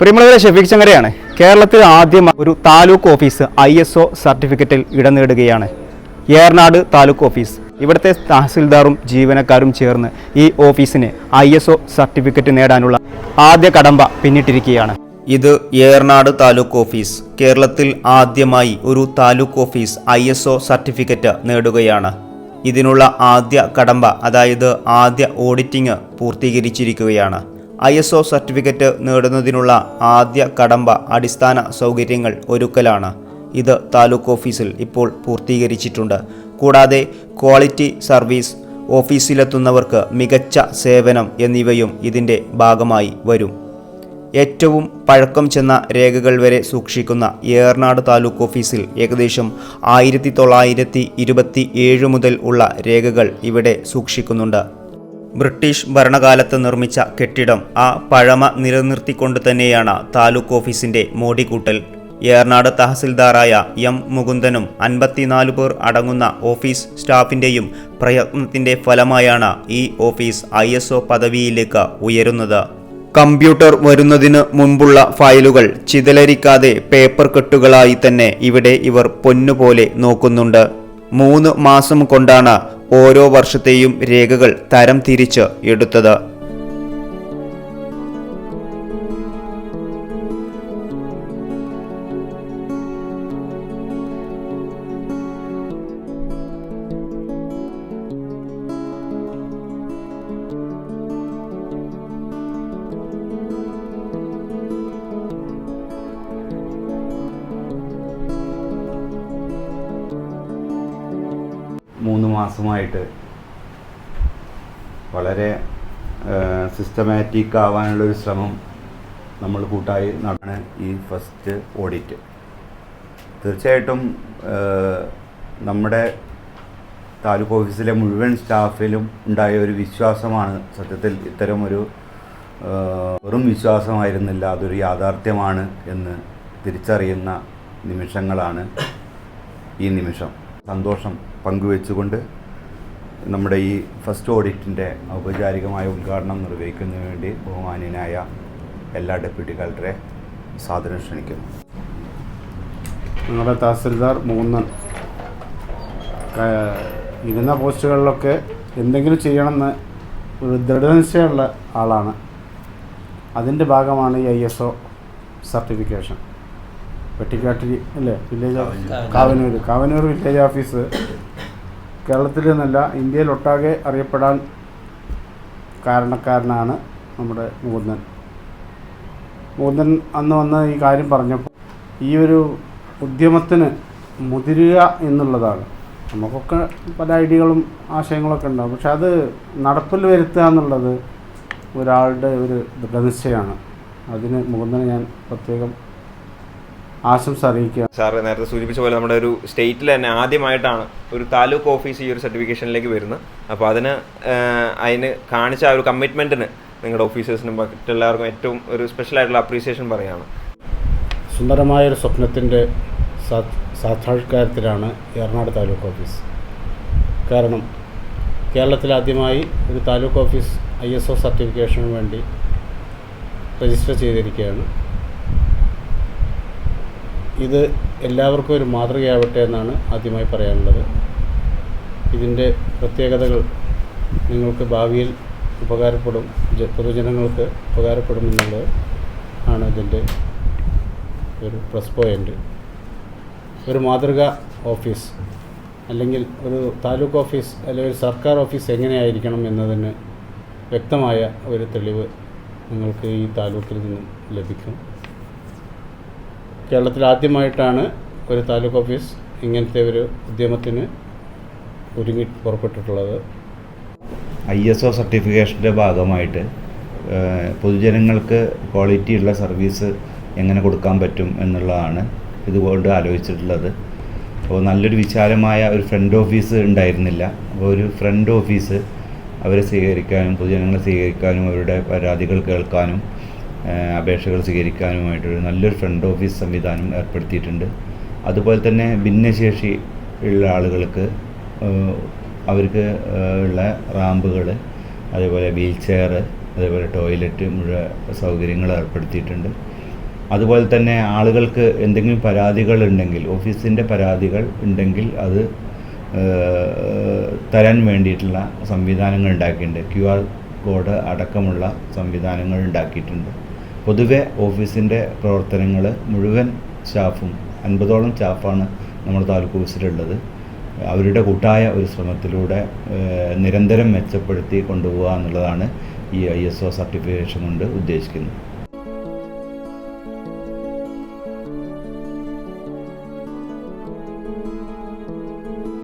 പ്രിയമുള്ളവരെ ഷെഫീഖ് ചങ്ങരയാണ്. കേരളത്തിൽ ആദ്യം ഒരു taluk office I S O സർട്ടിഫിക്കറ്റിൽ ഇടം നേടുകയാണ് ഏർനാട് താലൂക്ക് ഓഫീസ്. ഇവിടുത്തെ തഹസിൽദാറും ജീവനക്കാരും ചേർന്ന് ഈ ഓഫീസിന് ഐ എസ് ഒ സർട്ടിഫിക്കറ്റ് നേടാനുള്ള ആദ്യ കടമ്പ പിന്നിട്ടിരിക്കുകയാണ്. ഇത് ഏർനാട് താലൂക്ക് ഓഫീസ്. കേരളത്തിൽ ആദ്യമായി ഒരു taluk office I S O certificate നേടുകയാണ്. ഇതിനുള്ള ആദ്യ കടമ്പ അതായത് ആദ്യ ഓഡിറ്റിംഗ് പൂർത്തീകരിച്ചിരിക്കുകയാണ്. ഐ എസ് ഒ സർട്ടിഫിക്കറ്റ് നേടുന്നതിനുള്ള ആദ്യ കടമ്പ അടിസ്ഥാന സൗകര്യങ്ങൾ ഒരുക്കലാണ്. ഇത് താലൂക്ക് ഓഫീസിൽ ഇപ്പോൾ പൂർത്തീകരിച്ചിട്ടുണ്ട്. കൂടാതെ ക്വാളിറ്റി സർവീസ് ഓഫീസിലെത്തുന്നവർക്ക് മികച്ച സേവനം എന്നിവയും ഇതിന്റെ ഭാഗമായി വരും. ഏറ്റവും പഴക്കം ചെന്ന രേഖകൾ വരെ സൂക്ഷിക്കുന്ന ഏർനാട് താലൂക്ക് ഓഫീസിൽ ഏകദേശം ആയിരത്തി തൊള്ളായിരത്തി ഇരുപത്തി ഏഴ് മുതൽ ഉള്ള രേഖകൾ ഇവിടെ സൂക്ഷിക്കുന്നുണ്ട്. ബ്രിട്ടീഷ് ഭരണകാലത്ത് നിർമ്മിച്ച കെട്ടിടം ആ പഴമ നിലനിർത്തിക്കൊണ്ട് തന്നെയാണ് താലൂക്ക് ഓഫീസിന്റെ മോടികൂട്ടൽ. ഏർനാട് തഹസിൽദാറായ എം മുകുന്ദനും അൻപത്തിനാല് പേർ അടങ്ങുന്ന ഓഫീസ് സ്റ്റാഫിന്റെയും പ്രയത്നത്തിന്റെ ഫലമായാണ് ഈ ഓഫീസ് ഐ എസ് പദവിയിലേക്ക് ഉയരുന്നത്. കമ്പ്യൂട്ടർ വരുന്നതിന് മുൻപുള്ള ഫയലുകൾ ചിതലരിക്കാതെ പേപ്പർ കെട്ടുകളായി തന്നെ ഇവിടെ ഇവർ പൊന്നുപോലെ നോക്കുന്നുണ്ട്. മൂന്ന് മാസം കൊണ്ടാണ് ഓരോ വർഷത്തെയും രേഖകൾ തരം തിരിച്ച് എടുത്തത്. മാസമായിട്ട് വളരെ സിസ്റ്റമാറ്റിക് ആവാനുള്ള ഒരു ശ്രമം നമ്മൾ കൂട്ടായി നടന്ന ഈ ഫസ്റ്റ് ഓഡിറ്റ് തീർച്ചയായിട്ടും നമ്മുടെ താലൂക്ക് ഓഫീസിലെ മുഴുവൻ സ്റ്റാഫിലും ഉണ്ടായ ഒരു വിശ്വാസമാണ് സത്യത്തിൽ ഇത്തരം ഒരു വെറും വിശ്വാസമായിരുന്നില്ല അതൊരു യാഥാർത്ഥ്യമാണ് എന്ന് തിരിച്ചറിയുന്ന നിമിഷങ്ങളാണ് ഈ നിമിഷം. സന്തോഷം പങ്കുവെച്ചുകൊണ്ട് നമ്മുടെ ഈ ഫസ്റ്റ് ഓഡിറ്റിന്റെ ഔപചാരികമായ ഉദ്ഘാടനം നിർവഹിക്കുന്നതിന് വേണ്ടി ബഹുമാന്യനായ എല്ലാ ഡെപ്യൂട്ടി കളക്ടറെ സാദരം ക്ഷണിക്കുന്നു. ഞങ്ങളുടെ തഹസിൽദാർ മൂന്ന് ഇരുന്ന പോസ്റ്റുകളിലൊക്കെ എന്തെങ്കിലും ചെയ്യണമെന്ന് ഒരു ദൃഢനിശ്ചയമുള്ള ആളാണ്. അതിന്റെ ഭാഗമാണ് ഈ I S O certification. Vettikattiri അല്ലേ? Village office? Kavanur Kavanur village office കേരളത്തിൽ നിന്നല്ല ഇന്ത്യയിലൊട്ടാകെ അറിയപ്പെടാൻ കാരണക്കാരനാണ് നമ്മുടെ മുകുന്ദൻ മുകുന്ദൻ അന്ന് വന്ന് ഈ കാര്യം പറഞ്ഞപ്പോൾ ഈ ഒരു ഉദ്യമത്തിന് മുതിരുക എന്നുള്ളതാണ്. നമുക്കൊക്കെ പല ഐഡിയകളും ആശയങ്ങളൊക്കെ ഉണ്ടാകും പക്ഷെ അത് നടപ്പിൽ വരുത്തുക എന്നുള്ളത് ഒരാളുടെ ഒരു ദൃഢനിശ്ചയമാണ്. അതിന് മുകുന്ദനെ ഞാൻ പ്രത്യേകം ആശംസ അറിയിക്കുക. സാറ് നേരത്തെ സൂചിപ്പിച്ച പോലെ നമ്മുടെ ഒരു സ്റ്റേറ്റിൽ തന്നെ ആദ്യമായിട്ടാണ് ഒരു താലൂക്ക് ഓഫീസ് ഈ ഒരു സർട്ടിഫിക്കേഷനിലേക്ക് വരുന്നത്. അപ്പോൾ അതിന് അതിന് കാണിച്ച ആ ഒരു കമ്മിറ്റ്മെന്റിന് നിങ്ങളുടെ ഓഫീസേഴ്സിനും മറ്റെല്ലാവർക്കും ഏറ്റവും ഒരു സ്പെഷ്യൽ ആയിട്ടുള്ള അപ്രീസിയേഷൻ പറയുകയാണ്. സുന്ദരമായ ഒരു സ്വപ്നത്തിന്റെ സാ- സാക്ഷാത്കാരത്തിലാണ് എറണാട് താലൂക്ക് ഓഫീസ്. കാരണം കേരളത്തിൽ ആദ്യമായി ഒരു taluk office I S O സർട്ടിഫിക്കേഷന് വേണ്ടി രജിസ്റ്റർ ചെയ്തിരിക്കുകയാണ്. ഇത് എല്ലാവർക്കും ഒരു മാതൃകയാവട്ടെ എന്നാണ് ആദ്യമായി പറയാനുള്ളത്. ഇതിന്റെ പ്രത്യേകതകൾ നിങ്ങൾക്ക് ഭാവിയിൽ ഉപകാരപ്പെടും പൊതുജനങ്ങൾക്ക് ഉപകാരപ്പെടും എന്നുള്ളത് ആണ് ഇതിന്റെ ഒരു പ്ലസ് പോയിന്റ് ഒരു മാതൃക ഓഫീസ് അല്ലെങ്കിൽ ഒരു താലൂക്ക് ഓഫീസ് അല്ലെങ്കിൽ ഒരു സർക്കാർ ഓഫീസ് എങ്ങനെയായിരിക്കണം എന്നതിന് വ്യക്തമായ ഒരു തെളിവ് നിങ്ങൾക്ക് ഈ താലൂക്കിൽ നിന്നും ലഭിക്കും. കേരളത്തിൽ ആദ്യമായിട്ടാണ് ഒരു താലൂക്ക് ഓഫീസ് ഇങ്ങനത്തെ ഒരു ഉദ്യമത്തിന് ഒരുങ്ങി പുറപ്പെട്ടിട്ടുള്ളത്. ഐ എസ് ഒ സർട്ടിഫിക്കേഷന്റെ ഭാഗമായിട്ട് പൊതുജനങ്ങൾക്ക് ക്വാളിറ്റിയുള്ള സർവീസ് എങ്ങനെ കൊടുക്കാൻ പറ്റും എന്നുള്ളതാണ് ഇതുകൊണ്ട് ആലോചിച്ചിട്ടുള്ളത്. അപ്പോൾ നല്ലൊരു വിശാലമായ ഒരു ഫ്രണ്ട് ഓഫീസ് ഉണ്ടായിരുന്നില്ല. അപ്പോൾ ഒരു ഫ്രണ്ട് ഓഫീസ് അവരെ സ്വീകരിക്കാനും പൊതുജനങ്ങളെ സ്വീകരിക്കാനും അവരുടെ പരാതികൾ കേൾക്കാനും അപേക്ഷകൾ സ്വീകരിക്കാനുമായിട്ടൊരു നല്ലൊരു ഫ്രണ്ട് ഓഫീസ് സംവിധാനം ഏർപ്പെടുത്തിയിട്ടുണ്ട്. അതുപോലെ തന്നെ ഭിന്നശേഷി ഉള്ള ആളുകൾക്ക് അവർക്ക് ഉള്ള റാമ്പുകൾ അതേപോലെ വീൽ ചെയർ അതേപോലെ ടോയ്ലറ്റ് മുഴുവൻ സൗകര്യങ്ങൾ ഏർപ്പെടുത്തിയിട്ടുണ്ട്. അതുപോലെ തന്നെ ആളുകൾക്ക് എന്തെങ്കിലും പരാതികൾ ഉണ്ടെങ്കിൽ ഓഫീസിന്റെ പരാതികൾ ഉണ്ടെങ്കിൽ അത് തരാൻ വേണ്ടിയിട്ടുള്ള സംവിധാനങ്ങൾ ഉണ്ടാക്കിയിട്ടുണ്ട്. ക്യു ആർ കോഡ് അടക്കമുള്ള സംവിധാനങ്ങൾ ഉണ്ടാക്കിയിട്ടുണ്ട്. പൊതുവെ ഓഫീസിന്റെ പ്രവർത്തനങ്ങൾ മുഴുവൻ സ്റ്റാഫും അൻപതോളം സ്റ്റാഫാണ് നമ്മുടെ താലൂക്ക് ഓഫീസിലുള്ളത്. അവരുടെ കൂട്ടായ ഒരു ശ്രമത്തിലൂടെ നിരന്തരം മെച്ചപ്പെടുത്തി കൊണ്ടുപോകുക എന്നുള്ളതാണ് ഈ ഐ എസ് ഒ സർട്ടിഫിക്കേഷൻ കൊണ്ട് ഉദ്ദേശിക്കുന്നത്.